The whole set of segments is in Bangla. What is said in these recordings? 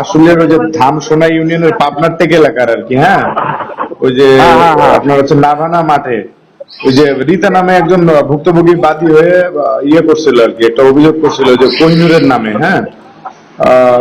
আসলে ওই যে ধামসোনা ইউনিয়নের পাবনার থেকে এলাকার আর কি হ্যাঁ? ওই যে হ্যাঁ, হ্যাঁ, হ্যাঁ। আপনার হচ্ছে নাভানা মাঠে। ওই যে রীতা নামে একজন ভুক্তভোগী বাদী হয়ে ইয়ে করছিল আর কি একটা অভিযোগ করছিল যে কোহিনুরের নামে হ্যাঁ?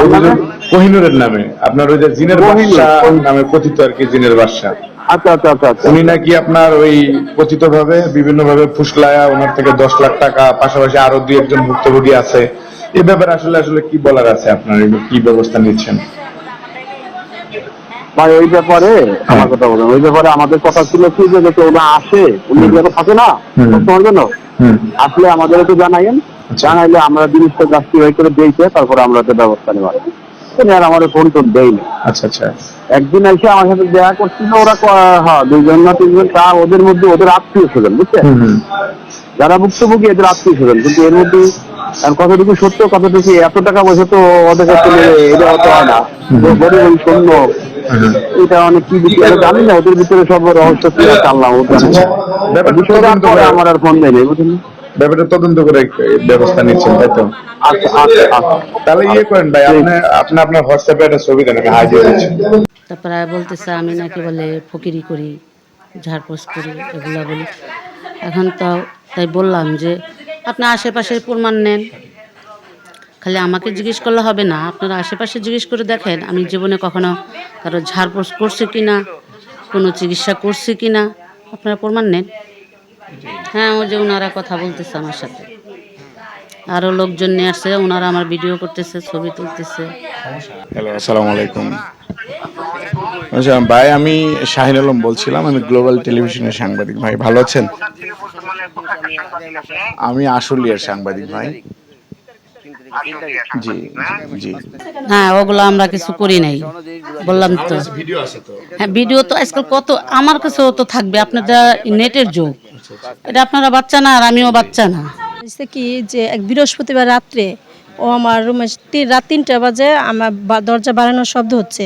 অভিযোগ কোহিনুরের নামে আপনার ওই যে জিনের বাদশাহ নামে কথিত আর কি জিনের বাদশা আচ্ছা আচ্ছা আচ্ছা আচ্ছা। উনি নাকি আপনার ওই কথিত ভাবে বিভিন্ন ভাবে ফুসলায়া ওনার থেকে দশ লাখ টাকা পাশাপাশি আরও দুই একজন ভুক্তভোগী আছে। এ ব্যাপারে আসলে আসলে কি বলার আছে আপনার? কি ব্যবস্থা নিচ্ছেন? ভাই ওই ব্যাপারে আমার কথা বলেন। ওই ব্যাপারে আমাদের কথা ছিল কি যে যাতে ওরা আসে উনি যত থাকে না। তোমার জন্য আসলে আমাদের একটু জানাইন আচ্ছা। জানাইলে আমরা জিনিসটা জাস্টিফাই করে দিয়েছে তারপরে আমরা ব্যবস্থা নেওয়ার উনি আর আমার ফোন টোন দেয়নি। আচ্ছা আচ্ছা। একদিন এসে আমার সাথে দেখা করছিল ওরা হ্যাঁ দুইজন না তিনজন তা ওদের মধ্যে ওদের আত্মীয় স্বজন বুঝছেন? যারা ভুক্তভোগী এদের আত্মীয় স্বজন কিন্তু এর মধ্যে কতটুকু সত্য কতটুকু এত টাকা পয়সা তো ওদের কাছে এটা হয় না। গরিব শূন্য এটা অনেক কি বিষয় জানি না ওদের ভিতরে সব রহস্য কি আল্লাহ। আচ্ছা, ব্যাপারটা বিষয়টা আমার আর ফোন দেয়নি বুঝলেন? ব্যাপারটা তদন্ত করে ব্যবস্থা নিচ্ছেন তাই তো? আচ্ছা আচ্ছা আচ্ছা তাহলে ইয়ে করেন ভাই আপনি আপনি আপনার হোয়াটসঅ্যাপে একটা ছবি দেন আমি দিয়ে তারপরে আর বলতেছে আমি নাকি বলে ফকিরি করি ঝাড়পোষ করি এগুলা বলি। এখন তো তাই বললাম যে আপনার আশেপাশের প্রমাণ নেন। খালি আমাকে জিজ্ঞেস করলে হবে না আপনারা আশেপাশে জিজ্ঞেস করে দেখেন আমি জীবনে কখনো কারও ঝাড়পোষ করছে কি না কোনো চিকিৎসা করছে কি না আপনারা প্রমাণ নেন। হ্যাঁ ও যে ওনারা কথা বলতেছে আমার সাথে। আরও লোকজন নিয়ে আসছে ওনারা আমার ভিডিও করতেছে ছবি তুলতেছে। হ্যালো আসসালামু আলাইকুম। আচ্ছা ভাই আমি শাহিন আলম বলছিলাম আমি গ্লোবাল টেলিভিশনের সাংবাদিক। ভাই ভালো আছেন? আমি আশুলিয়ার সাংবাদিক ভাই। জি জি। হ্যাঁ ওগুলো আমরা কিছু করি নাই। বললাম তো। ভিডিও আছে তো। হ্যাঁ ভিডিও তো আজকাল কত আমার কাছেও তো থাকবে আপনারা নেটের যুগ। এটা আপনারা বাচ্চা না আর আমিও বাচ্চা না। কি যে এক বৃহস্পতিবার রাত্রে ও আমার রুমে রাত তিনটা বাজে, আমার দরজা বাড়ানোর শব্দ হচ্ছে।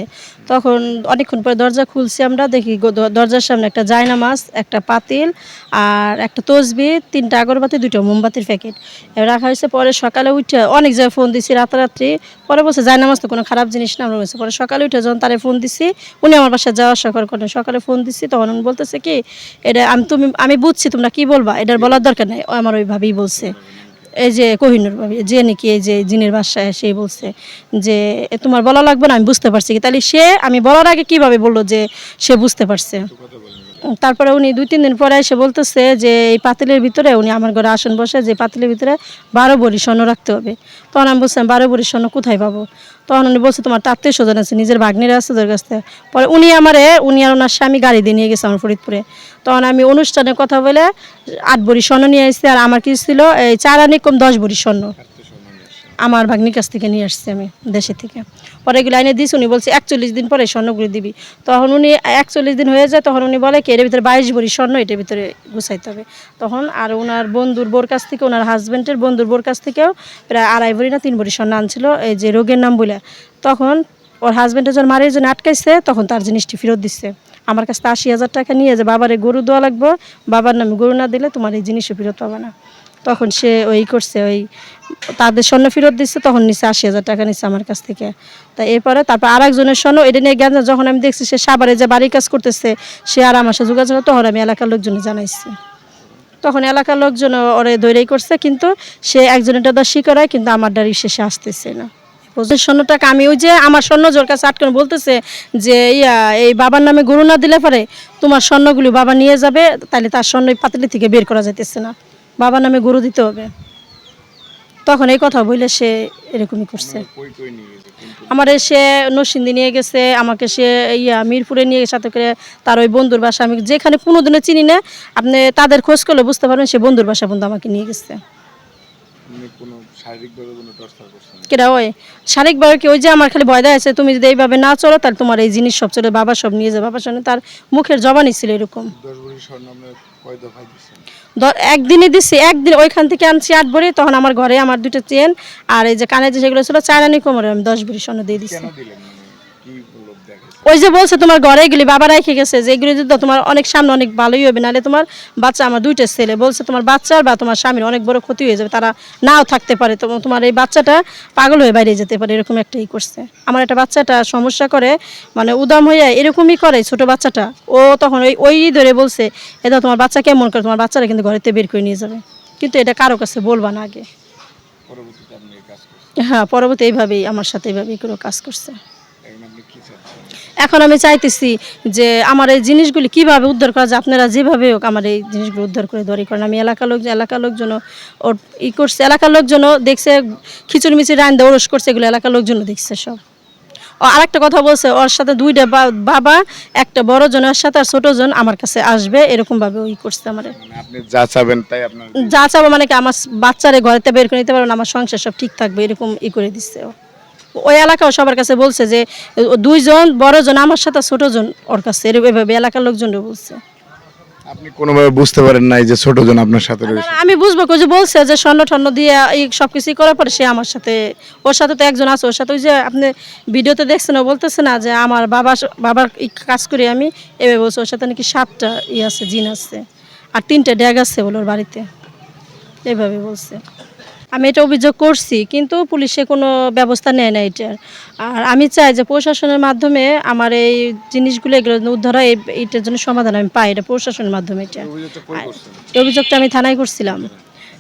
তখন অনেকক্ষণ পরে দরজা খুলছি আমরা, দেখি দরজার সামনে একটা জায়নামাজ, একটা পাতিল আর একটা তসবি, তিনটা আগরবাতি দুটো মোমবাতির প্যাকেট। রাখা হয়েছে, পরে সকালে উঠে অনেক জায়গায় ফোন দিছি রাতারাত্রি পরে বলছে, জায়নামাজ তো কোনো খারাপ জিনিস না, আমরা বলছি, পরে সকালে উঠে যখন তারে ফোন দিছি, উনি আমার বাসায় যাওয়া আসা করে করেন। সকালে ফোন দিছি, তখন উনি বলতেছে কি, এটা আমি তুমি আমি বুঝছি, তোমরা কি বলবা? এটার বলার দরকার নেই। আমার ওইভাবেই বলছে। এই যে কোহিনুর যে নাকি এই যে জিনের বাসায় সে বলছে যে তোমার বলা লাগবে না, আমি বুঝতে পারছি কি? তাহলে সে, আমি বলার আগে কীভাবে বলল যে সে বুঝতে পারছে? তারপরে উনি দুই, তিন দিন পরে এসে বলতেছে যে এই পাতিলের ভিতরে উনি আমার ঘরে আসন বসে যে পাতিলের ভিতরে বারো ভরি স্বর্ণ রাখতে হবে। তখন আমি বলছিলাম, বারো ভরি স্বর্ণ কোথায় পাবো? তখন উনি বলছে, তোমার আত্মীয় স্বজন আছে, নিজের ভাগ্নিরা আছে ওদের কাছ। পরে উনি আমারে, উনি আর ওনার স্বামী গাড়ি দিয়ে নিয়ে গেছে আমার ফরিদপুরে। তখন আমি অনুষ্ঠানে কথা বলে আট ভরি স্বর্ণ নিয়ে আসছি আর আমার কি ছিল এই চার আনি কম দশ ভরি স্বর্ণ। আমার ভাগ্নির কাছ থেকে নিয়ে আসছি আমি দেশে থেকে। পরে এগুলো আইনে দিস উনি বলছে একচল্লিশ দিন পরে স্বর্ণগুলি দিবি। তখন উনি একচল্লিশ দিন হয়ে যায়, তখন উনি বলে কি, এর ভিতরে বাইশ ভরি স্বর্ণ, এটার ভিতরে গুছাইতে হবে। তখন আর ওনার বন্ধুর বোর কাছ থেকে ওনার হাজব্যান্ডের বন্ধুর বোর কাছ থেকেও প্রায় আড়াই ভরি না তিন ভরি স্বর্ণ আনছিল, এই যে রোগের নাম বলে তখন ওর হাজব্যান্ডের যখন মারের জন্য আটকাইছে, তখন তার জিনিসটি ফেরত দিচ্ছে আমার কাছে আশি হাজার টাকা নিয়ে যে বাবারে গরু দেওয়া লাগবে, বাবার নামে গরু না দিলে তোমার এই জিনিসও ফেরত পাবে না। তখন সে ওই করছে, ওই তাদের স্বর্ণ ফেরত দিচ্ছে তখন নিচে আশি হাজার টাকা নিচ্ছে আমার কাছ থেকে। তা এরপরে তারপর আর একজনের স্বর্ণ, এটা নিয়ে জ্ঞান যখন আমি দেখছি সে সাবারে যে বাড়ির কাজ করতেছে, সে আর আমার সাথে যোগাযোগ তখন আমি এলাকার লোকজনে জানাইছি। তখন এলাকার লোকজন ওরে ধরেই করছে, কিন্তু সে একজনের দাদা স্বীকারায় কিন্তু আমার ডারি শেষে আসতেছে না। স্বর্ণটাকে আমি ওই যে আমার স্বর্ণ জোর কাছে আটকানো বলতেছে যে, ইয়া, এই বাবার নামে গরু না দিলে পরে তোমার স্বর্ণগুলি বাবা নিয়ে যাবে তাহলে তার স্বর্ণ পাতিলি থেকে বের করা যাইতেছে না। বাবার নামে গরু দিতে হবে। তখন এই কথা বললে সে এরকমই করছে। আমার সে নরসিংদী নিয়ে গেছে আমাকে সে ইয়া মিরপুরে নিয়ে গেছে সাথে করে তার ওই বন্ধুর বাসা। আমি যেখানে কোনো দিনে চিনি না আপনি তাদের খোঁজ করলে বুঝতে পারবেন সে বন্ধুর বাসা বন্ধু আমাকে নিয়ে গেছে। করছেন কেটা ওই? শারীরিকভাবে কি ওই যে আমার খালি ভয় দেয় আছে তুমি যদি এইভাবে না চলো তাহলে তোমার এই জিনিস সব চলে বাবা সব নিয়ে যাবে। বাবার সঙ্গে তার মুখের জবানই ছিল এরকম। দ- একদিনে দিছি একদিন ওইখান থেকে আনছি আট ভরি তখন আমার ঘরে আমার দুটো চেন আর এই যে কানে যে সেগুলো ছিল চার আনি কোমরে আমি দশ ভরি স্বর্ণ দিয়ে দিছি দিলেন মানে কি বলল ওই যে বলছে তোমার ঘরে গেলি বাবা রেখে গেছে যে এগুলি যদি তোমার অনেক সামনে অনেক ভালোই হবে নাহলে তোমার বাচ্চা আমার দুইটা ছেলে বলছে তোমার বাচ্চার বা তোমার স্বামীর অনেক বড় ক্ষতি হয়ে যাবে তারা নাও থাকতে পারে তো তোমার এই বাচ্চাটা পাগল হয়ে বাইরে যেতে পারে এরকম একটা ই করছে। আমার একটা বাচ্চাটা সমস্যা করে মানে উদাম হয়ে এরকমই করে ছোট বাচ্চাটা ও তখন ওই ওই ধরে বলছে এটা তোমার বাচ্চা কেমন করে তোমার বাচ্চারা কিন্তু ঘরেতে বের করে নিয়ে যাবে। কিন্তু এটা কারও কাছে বলবা না আগে। হ্যাঁ পরবর্তী এইভাবেই আমার সাথে এইভাবেই করে কাজ করছে। এখন আমি চাইতেছি যে আমার এই জিনিসগুলি কীভাবে উদ্ধার করা যায় আপনারা যেভাবে হোক আমার এই জিনিসগুলো উদ্ধার করে দরি করেন আমি এলাকার লোক এলাকার লোকজন ওর ই করছে এলাকার লোকজনও দেখছে খিচুড়ি মিচুড়ি রান ওরস করছে এগুলো এলাকার লোকজনও দেখছে সব। ও আরেকটা কথা বলছে ওর সাথে দুইটা বাবা একটা বড় জনের সাথে আর ছোট জন আমার কাছে আসবে এরকম ভাবে ওই করছে আমারে। মানে যা চাবেন তাই আপনার যা চাবো মানে কি আমার বাচ্চারে ঘরেতে বের করে নিতে পারবেন আমার সংসার সব ঠিক থাকবে এরকম ই করে দিচ্ছে ও। ওই এলাকাও সবার কাছে বলছে যে দুইজন বড়জন আমার সাথে ছোটজন ওর কাছে এভাবে এলাকার লোকজনও বলছে। আপনি কোনোভাবে বুঝতে পারেন নাই যে ছোট জন আপনার সাথে রয়েছে? আমি বুঝব যে বলছে যে স্বর্ণ টর্ণ দিয়ে এই সব কিছুই করার পরে সে আমার সাথে ওর সাথে তো একজন আছে ওর সাথে ওই যে আপনি ভিডিওতে দেখছেন ও বলতেছে না যে আমার বাবা বাবার কাজ করি আমি এভাবে বলছে ওর সাথে নাকি সাতটা ই আছে জিন আছে আর তিনটে ড্যাগ আছে বলে ওর বাড়িতে এভাবে বলছে। আমি এটা অভিযোগ করছি কিন্তু পুলিশে কোনো ব্যবস্থা নেয় না এটার। আর আমি চাই যে প্রশাসনের মাধ্যমে আমার এই জিনিসগুলো এগুলো উদ্ধার হয় এইটার জন্য সমাধান আমি পাই এটা প্রশাসনের মাধ্যমে এটা। অভিযোগটা আমি থানায় করছিলাম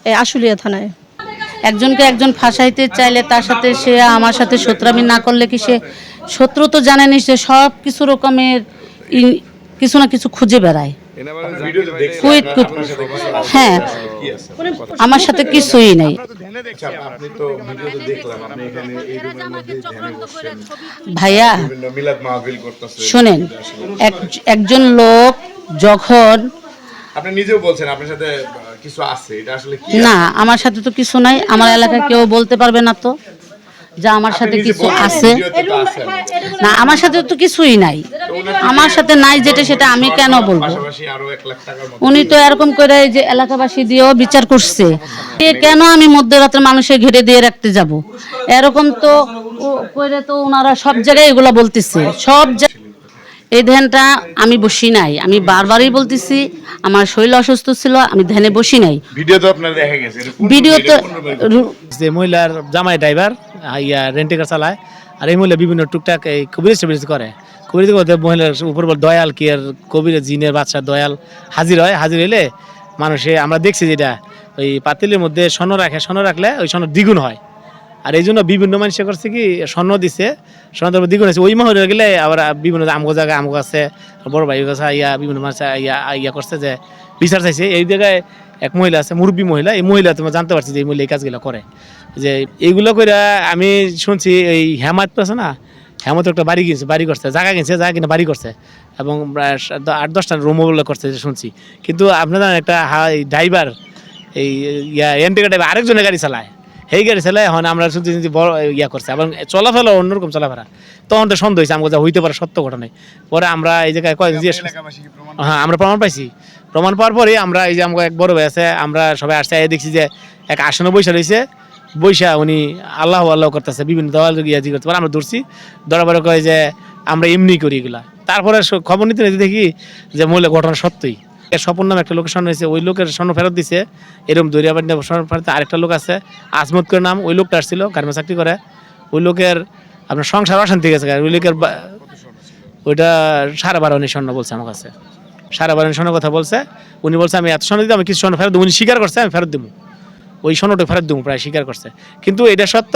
এই আশুলিয়া থানায়। একজনকে একজন ফাঁসাইতে চাইলে তার সাথে সে আমার সাথে শত্রামি না করলে কি সে শত্রু তো জানেনি সে সব কিছু রকমের কিছু না কিছু খুঁজে বেড়ায়। কুইট কুইট হ্যাঁ। আমার সাথে কিছুই নেই। বসছেন। ভাইয়া শোনেন এক- একজন লোক যখন আপনি নিজেও বলছেন আপনার সাথে কিছু আছে এটা আসলে না আমার সাথে তো কিছু নাই আমার এলাকায় কেউ বলতে পারবে না তো। যে আমার সাথে কিছু আছে। আমার। না আমার সাথে তো কিছুই নাই। আমার সাথে নাই যেটা সেটা আমি কেন বলব? উনি তো এরকম করে এই যে এলাকাবাসী দিয়েও বিচার করছে। কে কেন আমি মধ্যরাতের মানুষের ঘিরে দিয়ে রাখতে যাব? এরকম তো করে তো ওনারা সব জায়গায় এগুলা বলতেছে। সব জায়গায় এই ধ্যানটা আমি বসি নাই। আমি বারবারই বলতেছি আমার শরীর অসুস্থ ছিল আমি ধ্যানে বসি নাই। ভিডিও তো আপনার দেখা গেছে room? রু- যে মহিলার জামাই ড্রাইভার ইয়া রেন্টেকার চালায় আর এই মহিলা বিভিন্ন টুকটাক এই কবির টবির করে। কবির বলতে মহিলার উপর বল দয়াল কি আর কবির জিনের বাচ্চা দয়াল হাজির হয়। হাজির হইলে মানুষে আমরা দেখছি যেটা ওই পাতিলের মধ্যে স্বর্ণ রাখে স্বর্ণ রাখলে ওই স্বর্ণ দ্বিগুণ হয়। আর এই জন্য বিভিন্ন মানুষ করছে কি, স্বর্ণ দিছে, স্বর্ণ তারপর দ্বিগুণ আছে ওই মহলে গেলে আবার বিভিন্ন আমগো জায়গায় আমগো আছে, বড় ভাই কাছে ইয়া বিভিন্ন মানুষ ইয়া ইয়া করছে যে বিচার চাইছে। এই জায়গায় এক মহিলা আছে, মুরব্বী মহিলা। এই মহিলা তোমার জানতে পারছি যে এই মহিলা এই কাজগুলো করে। যে এইগুলো করে আমি শুনছি এই হেমাত আছে না হেমত একটা বাড়ি কিনছে, বাড়ি করছে, জায়গা কিনছে, জায়গা কিনে বাড়ি করছে। এবং আট, দশটা রুমও করছে যে শুনছি। কিন্তু আপনার একটা ড্রাইভার এই, ইয়া, এনটিকা ড্রাইভার আরেকজনের গাড়ি চালায়। সেই গাড়ি চালায় এখন আমরা শুনছি বড় ইয়া করছে। এবং চলাফেরা অন্যরকম চলাফেরা। তখন তো সন্দেহ হয়েছে আমাকে যা হইতে পারে সত্য ঘটনায় পরে আমরা এই জায়গায় কয়েক জিজ্ঞেস হ্যাঁ আমরা প্রমাণ পাইছি। প্রমাণ পাওয়ার পরে আমরা এই যে আমাকে এক বড় ভাই আছে আমরা সবাই আসছে এই দেখছি যে এক আসনে বৈশা রয়েছে। বৈশা উনি আল্লাহ আল্লাহ করতেছে বিভিন্ন দেওয়াল গিয়া জি করতে পারে আমরা ধরছি ধরা পরে কয় যে আমরা এমনি করি এগুলা। তারপরে খবর নিতে নিতে দেখি যে মহিলা ঘটনা সত্যই। স্বপন নামে একটা লোকের স্বর্ণ হয়েছে ওই লোকের স্বর্ণ ফেরত দিছে। এরকম দরিয়াবাড়ি স্বর্ণ ফেরত আরেকটা লোক আছে, আজমত করে নাম, ওই লোকটা আসছিল গার্মেন্টস চাকরি করে। ওই লোকের আপনার সংসার অশান্তি গেছে ওই লোকের ওইটা সাড়ে বারো স্বর্ণ বলছে আমার কাছে। সাড়ে বারো আনি স্বর্ণ কথা বলছে। উনি বলছে, আমি এত স্বর্ণ দিতে, আমি কিছু স্বর্ণ ফেরত দেবো। উনি স্বীকার করছে, আমি ফেরত দেবো। ওই স্বর্ণটা ফেরত দেবো, প্রায় স্বীকার করছে। কিন্তু এটা সত্য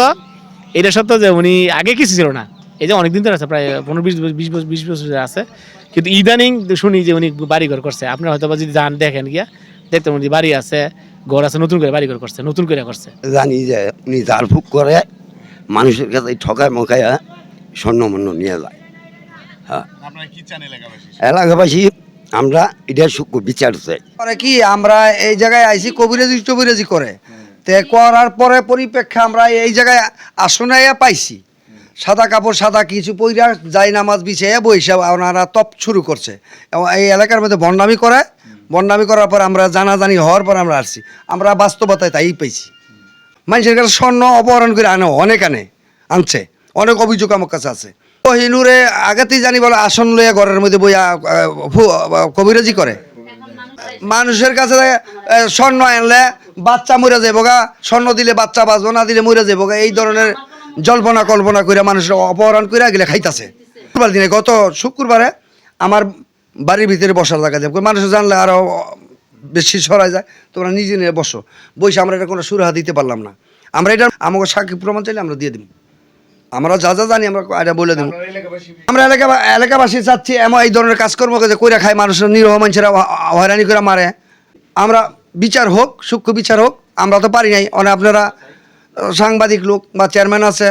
এটা সত্য যে উনি আগে কিছু ছিল না। এই যে অনেকদিন ধরে আছে প্রায় পনেরো বিশ বছর- বিশ বছর বিশ বছর ধরে আছে। কিন্তু ইদানিং শুনি যে উনি বাড়ি ঘর করছে আপনারা হয়তো যদি যান দেখেন গিয়া দেখতে উনি বাড়ি আছে ঘর আছে নতুন করে বাড়ি ঘর করছে নতুন করে করছে। জানি যে উনি ঝাড়ফুঁক করে মানুষের কাছে ঠকায় মকায় স্বর্ণমন্য নিয়ে যায়। হ্যাঁ। এলাকাবাসী? আমরা সূক্ষ্ম বিচার চাই। করে কি আমরা এই জায়গায় আইসি কবিরাজি টবিরাজি করে। তে করার পরে পরিপ্রেক্ষে আমরা এই জায়গায় আসনাইয়া পাইছি। সাদা কাপড়, সাদা কিছু পইরা যাই নামাজ বিছাইয়া বৈশা ওনারা তপ শুরু করছে। এবং এই এলাকার মধ্যে বন্ডামি করে বন্ডামি করার পর আমরা জানাজানি হওয়ার পর আমরা আসছি। আমরা বাস্তবতায় তাই পাইছি মানুষের কাছে স্বর্ণ অপহরণ করে আনে, অনেক আনে, আনছে। অনেক অভিযোগ আমার কাছে আছে। কহিনুরে আগেতেই জানি বলে আসন লইয়া ঘরের মধ্যে বইয়া কবিরাজি করে। মানুষের কাছে স্বর্ণ আনলে বাচ্চা মরে যাব গা স্বর্ণ দিলে বাচ্চা বাঁচবো, না দিলে মরে যাব গা এই ধরনের জল্পনা কল্পনা করে মানুষের অপহরণ করে গেলে খাইতাছে। শুক্রবার দিনে গত শুক্রবারে আমার বাড়ির ভিতরে বসার জায়গা দেব। মানুষ জানলে আরও বেশি সরাই যায়, তোমরা নিজে নিয়ে বসো। বসে আমরা এটা কোনো সুরাহা দিতে পারলাম না। আমরা এটা আমাকে সাক্ষী প্রমাণ চাইলে আমরা দিয়ে দিব। আমরা যা যা জানি আমরা এটা বলে দেবো। আমরা এলাকা এলাকাবাসী চাচ্ছি এমন এই ধরনের কাজকর্ম যে কইরা খায় মানুষের নিরহ মানুষেরা হয়রানি করে মারে। আমরা বিচার হোক, সূক্ষ্ম বিচার হোক, আমরা তো পারি নাই। অনেক আপনারা সাংবাদিক লোক বা চেয়ারম্যান আছে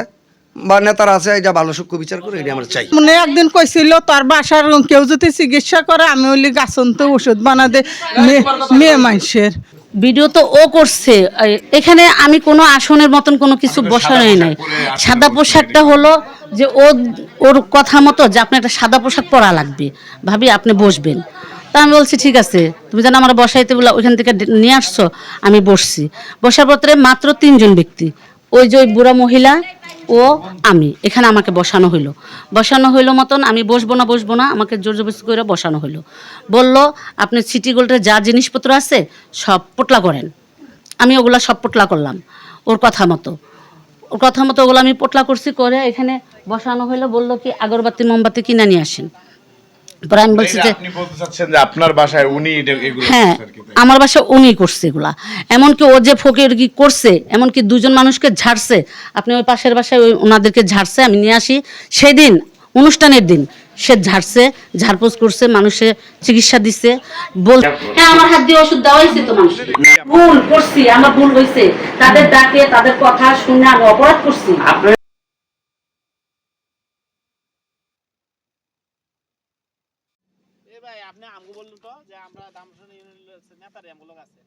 বা নেতারা আছে এটা ভালো সূক্ষ্ম বিচার করে এটা আমরা চাই। মানে একদিন কইছিল তার বাসার কেউ যদি চিকিৎসা করে আমি ওই গাছন্ত ওষুধ বানাতে মেয়ে- মেয়ে মানুষের ভিডিও তো ও করছে। এখানে আমি কোনো আসনের মতন কোনো কিছু বসানোই নাই। সাদা পোশাকটা হলো যে ও ওর কথা মতো যে আপনি একটা সাদা পোশাক পরা লাগবে। ভাবি আপনি বসবেন। তা আমি বলছি, ঠিক আছে, তুমি যেন আমার বসাইতে বলে, ওইখান থেকে নিয়ে আসছো, আমি বসছি। বসার পত্রে মাত্র তিনজন ব্যক্তি, ওই যে ওই বুড়া মহিলা ও আমি, এখানে আমাকে বসানো হইল। বসানো হইল মতন আমি বসবো না বসবো না, আমাকে জোর জবরদস্তি করে বসানো হইল। বলল, আপনি সিটি গোল্ডের যা জিনিসপত্র আছে, সব পোটলা করেন। আমি ওগুলা সব পোটলা করলাম, ওর কথা মতো। ওর কথা মতো ওগুলো আমি পোটলা করছি, করে এখানে বসানো হইল। বলল কি, আগরবাতি, মোমবাতি কিনে নিয়ে আসেন। পরে আমি বলছি যে আপনি বলতে চাচ্ছেন যে আপনার বাসায় উনি এগুলো হ্যাঁ আমার বাসা উনি করছে এগুলা। এমনকি ও যে ফকির কি করছে এমনকি দুজন মানুষকে ঝাড়ছে আপনি ওই পাশের বাসায় ওই ওনাদেরকে ঝাড়ছে আমি নিয়ে আসি। সেদিন অনুষ্ঠানের দিন সে ঝাড়ছে ঝাড়পোছ করছে মানুষে চিকিৎসা দিচ্ছে বল হ্যাঁ আমার হাত দিয়ে ওষুধ দেওয়া হয়েছে তো মানুষের। ভুল করছি আমার ভুল হয়েছে। তাদের ডাকে তাদের কথা শুনে আমি অপরাধ করছি এ ভাই আপনি আমগো যে আমরা দামসন নেতারে আমগুলো আছে